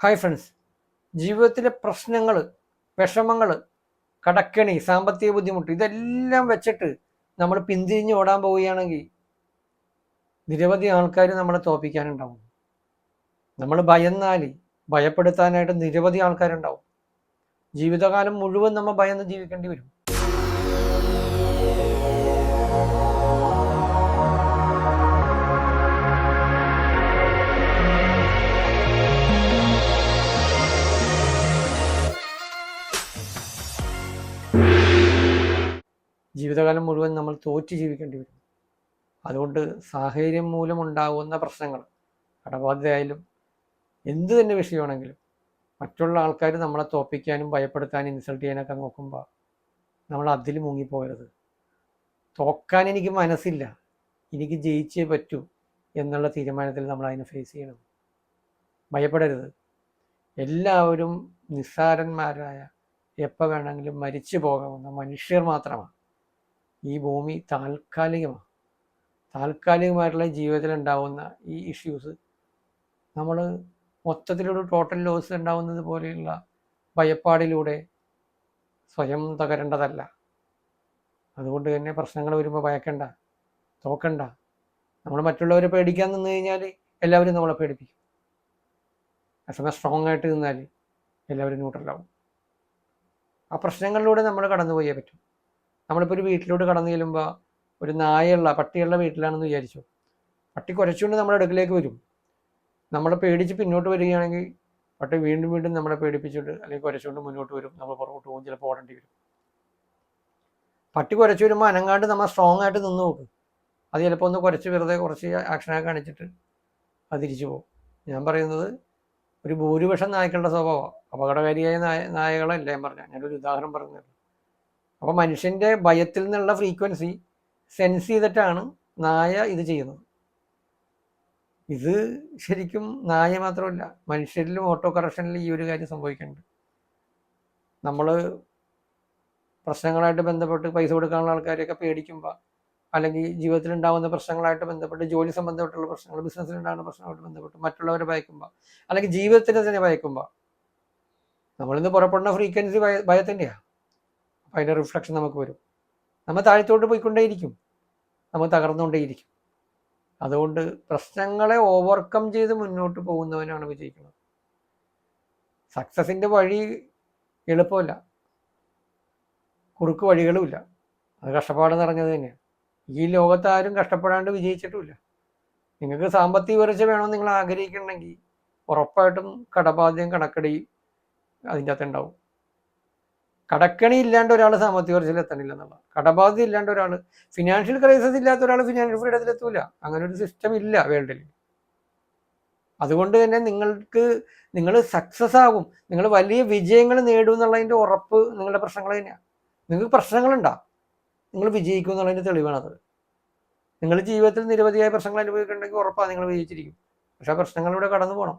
Hi friends ജീവിതത്തിലെ പ്രശ്നങ്ങൾ വിഷമങ്ങൾ കടക്കണി സാമ്പത്തിക ബുദ്ധിമുട്ട് ഇതെല്ലാം വെച്ചിട്ട് നമ്മൾ പിന്തിരിഞ്ഞ് ഓടാൻ പോവുകയാണെങ്കിൽ നിരവധി ആൾക്കാർ നമ്മളെ തോപ്പിക്കാനുണ്ടാവും നമ്മൾ ഭയന്നാൽ ഭയപ്പെടുത്താനായിട്ട് നിരവധി ആൾക്കാരുണ്ടാവും. ജീവിതകാലം മുഴുവൻ നമ്മൾ ഭയന്ന് ജീവിക്കേണ്ടി വരും. ജീവിതകാലം മുഴുവൻ നമ്മൾ തോറ്റ് ജീവിക്കേണ്ടി വരും. അതുകൊണ്ട് സാഹചര്യം മൂലമുണ്ടാകുന്ന പ്രശ്നങ്ങൾ കടബാധ്യതയായാലും എന്ത് തന്നെ വിഷയമാണെങ്കിലും മറ്റുള്ള ആൾക്കാർ നമ്മളെ തോപ്പിക്കാനും ഭയപ്പെടുത്താനും ഇൻസൾട്ട് ചെയ്യാനൊക്കെ നോക്കുമ്പോൾ നമ്മൾ അതിൽ മുങ്ങിപ്പോകരുത്. തോക്കാൻ എനിക്ക് മനസ്സില്ല എനിക്ക് ജയിച്ചേ പറ്റൂ എന്നുള്ള തീരുമാനത്തിൽ നമ്മൾ അതിനെ ഫേസ് ചെയ്യണം. ഭയപ്പെടരുത്. എല്ലാവരും നിസ്സാരന്മാരായ എപ്പോൾ വേണമെങ്കിലും മരിച്ചു പോകാവുന്ന മനുഷ്യർ മാത്രമാണ്. ഈ ഭൂമി താൽക്കാലികമാണ് താൽക്കാലികമായിട്ടുള്ള ജീവിതത്തിൽ ഉണ്ടാകുന്ന ഈ ഇഷ്യൂസ് നമ്മൾ മൊത്തത്തിലൊരു ടോട്ടൽ ലോസ് ഉണ്ടാവുന്നത് പോലെയുള്ള ഭയപ്പാടിലൂടെ സ്വയം തകരേണ്ടതല്ല. അതുകൊണ്ട് തന്നെ പ്രശ്നങ്ങൾ വരുമ്പോൾ ഭയക്കണ്ട തോക്കണ്ട. നമ്മൾ മറ്റുള്ളവരെ പേടിക്കാൻ നിന്ന് കഴിഞ്ഞാൽ എല്ലാവരും നമ്മളെ പേടിപ്പിക്കും. അസമയം സ്ട്രോങ് ആയിട്ട് നിന്നാൽ എല്ലാവരും ന്യൂട്രലാവും ആ പ്രശ്നങ്ങളിലൂടെ നമ്മൾ കടന്നുപോയേ പറ്റും. നമ്മളിപ്പോൾ ഒരു വീട്ടിലോട്ട് കടന്നു ചെല്ലുമ്പോൾ ഒരു നായുള്ള പട്ടിയുള്ള വീട്ടിലാണെന്ന് വിചാരിച്ചു? പട്ടി കുരച്ചുകൊണ്ട് നമ്മുടെ അടുക്കിലേക്ക് വരും. നമ്മളെ പേടിച്ച് പിന്നോട്ട് വരികയാണെങ്കിൽ പട്ടി വീണ്ടും വീണ്ടും നമ്മളെ പേടിപ്പിച്ചിട്ട് അല്ലെങ്കിൽ കുരച്ചുകൊണ്ട് മുന്നോട്ട് വരും. നമ്മൾ പുറകോട്ട് പോകും ചിലപ്പോൾ ഓടേണ്ടി വരും. പട്ടി കുരച്ചു വരുമ്പോൾ അനങ്ങാണ്ട് നമ്മൾ സ്ട്രോങ് ആയിട്ട് നിന്ന് നോക്കും. അത് ചിലപ്പോൾ ഒന്ന് കുറച്ച് വെറുതെ കുറച്ച് ആക്ഷനായി കാണിച്ചിട്ട് അത് തിരിച്ചു പോകും. ഞാൻ പറയുന്നത് ഒരു ഭൂരിപക്ഷം നായ്ക്കളുടെ സ്വഭാവമാണ് അപകടകാരിയായ നായ നായകളല്ല ഞാൻ പറഞ്ഞ ഞാനൊരു ഉദാഹരണം പറഞ്ഞത് അപ്പോൾ മനുഷ്യന്റെ ഭയത്തിൽ നിന്നുള്ള ഫ്രീക്വൻസി സെൻസ് ചെയ്തിട്ടാണ് നായ ഇത് ചെയ്യുന്നത്. ഇത് ശരിക്കും നായ മാത്രമല്ല മനുഷ്യരിലും ഓട്ടോ കറക്ഷനിലും ഈ ഒരു കാര്യം സംഭവിക്കുന്നുണ്ട്. നമ്മൾ പ്രശ്നങ്ങളായിട്ട് ബന്ധപ്പെട്ട് പൈസ കൊടുക്കാനുള്ള ആൾക്കാരെയൊക്കെ പേടിക്കുമ്പോൾ അല്ലെങ്കിൽ ജീവിതത്തിൽ ഉണ്ടാകുന്ന പ്രശ്നങ്ങളായിട്ട് ബന്ധപ്പെട്ട് ജോലി സംബന്ധപ്പെട്ടുള്ള പ്രശ്നങ്ങൾ ബിസിനസ്സിൽ ഉണ്ടാകുന്ന പ്രശ്നങ്ങളായിട്ട് ബന്ധപ്പെട്ട് മറ്റുള്ളവരെ ഭയക്കുമ്പോൾ അല്ലെങ്കിൽ ജീവിതത്തിനെ തന്നെ ഭയക്കുമ്പോൾ നമ്മളിന്ന് പുറപ്പെടുന്ന ഫ്രീക്വൻസി ഭയ ഭയത്തിന്റെയാണ് അതിന്റെ റിഫ്ലക്ഷൻ നമുക്ക് വരും. നമ്മൾ താഴത്തോട്ട് പോയിക്കൊണ്ടേയിരിക്കും. നമ്മൾ തകർന്നുകൊണ്ടേയിരിക്കും. അതുകൊണ്ട് പ്രശ്നങ്ങളെ ഓവർകം ചെയ്ത് മുന്നോട്ട് പോകുന്നവനാണ് വിജയിക്കുന്നത്. സക്സസിന്റെ വഴി എളുപ്പമല്ല. കുറുക്ക് വഴികളുമില്ല. അത് കഷ്ടപ്പാട് നിറഞ്ഞത് തന്നെയാണ്. ഈ ലോകത്ത് ആരും കഷ്ടപ്പെടാണ്ട് വിജയിച്ചിട്ടുമില്ല. നിങ്ങൾക്ക് സാമ്പത്തിക ഉയർച്ച വേണമെന്ന് നിങ്ങൾ ആഗ്രഹിക്കുന്നുണ്ടെങ്കിൽ ഉറപ്പായിട്ടും കടബാധ്യം കണക്കടി അതിന്റെ അകത്ത് ഉണ്ടാവും. കടക്കണി ഇല്ലാണ്ട് ഒരാൾ സാമ്പത്തിക ഉയർച്ചയിൽ എത്തണില്ല എന്നുള്ള. കടബാധ്യത ഇല്ലാണ്ട് ഒരാൾ ഫിനാൻഷ്യൽ ക്രൈസിസ് ഇല്ലാത്ത ഒരാൾ ഫിനാൻഷ്യൽ ഫ്രീഡത്തിൽ എത്തൂല. അങ്ങനെ ഒരു സിസ്റ്റം ഇല്ല വേൾഡിൽ അതുകൊണ്ട് തന്നെ നിങ്ങൾക്ക് നിങ്ങൾ സക്സസ് ആകും. നിങ്ങൾ വലിയ വിജയങ്ങൾ നേടും എന്നുള്ളതിന്റെ ഉറപ്പ് നിങ്ങളുടെ പ്രശ്നങ്ങൾ തന്നെയാണ് നിങ്ങൾക്ക് പ്രശ്നങ്ങളുണ്ടാ. നിങ്ങൾ വിജയിക്കും എന്നുള്ളതിന്റെ അത് നിങ്ങൾ ജീവിതത്തിൽ നിരവധിയായ പ്രശ്നങ്ങൾ അനുഭവിക്കുന്നുണ്ടെങ്കിൽ ഉറപ്പാണ് നിങ്ങൾ വിജയിച്ചിരിക്കും. പക്ഷെ ആ പ്രശ്നങ്ങളിലൂടെ കടന്നു പോകണം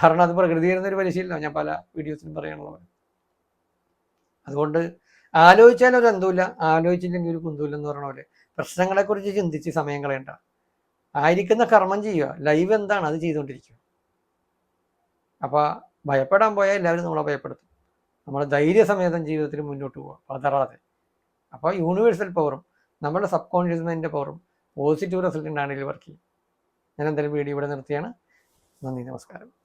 കാരണം അത് പ്രകൃതി തരുന്ന ഒരു പരിശീലനം. ഞാൻ പല വീഡിയോസിലും പറയാനുള്ളത് അതുകൊണ്ട് ആലോചിച്ചാൽ ഒരു എന്തുമില്ല ആലോചിച്ചില്ലെങ്കിൽ ഒരു കുന്തുമില്ല എന്ന് പറഞ്ഞ പോലെ പ്രശ്നങ്ങളെക്കുറിച്ച് ചിന്തിച്ച് സമയം കളയണ്ട. ആയിരിക്കുന്ന കർമ്മം ചെയ്യുക. ലൈവ് എന്താണ്? അത് ചെയ്തുകൊണ്ടിരിക്കുക. അപ്പോൾ ഭയപ്പെടാൻ പോയാൽ എല്ലാവരും നമ്മളെ ഭയപ്പെടുത്തും. നമ്മൾ ധൈര്യസമേതം ജീവിതത്തിൽ മുന്നോട്ട് പോവുക. പതറാതെ അപ്പോൾ യൂണിവേഴ്സൽ പവറും നമ്മുടെ സബ് കോൺഷ്യസ് മൈൻഡിന്റെ പവറും പോസിറ്റീവ് റിസൾട്ട് ഉണ്ടാണെങ്കിൽ വർക്ക് ചെയ്യും. ഞാൻ എന്തായാലും വീഡിയോ ഇവിടെ നിർത്തിയാണ്. നന്ദി നമസ്കാരം.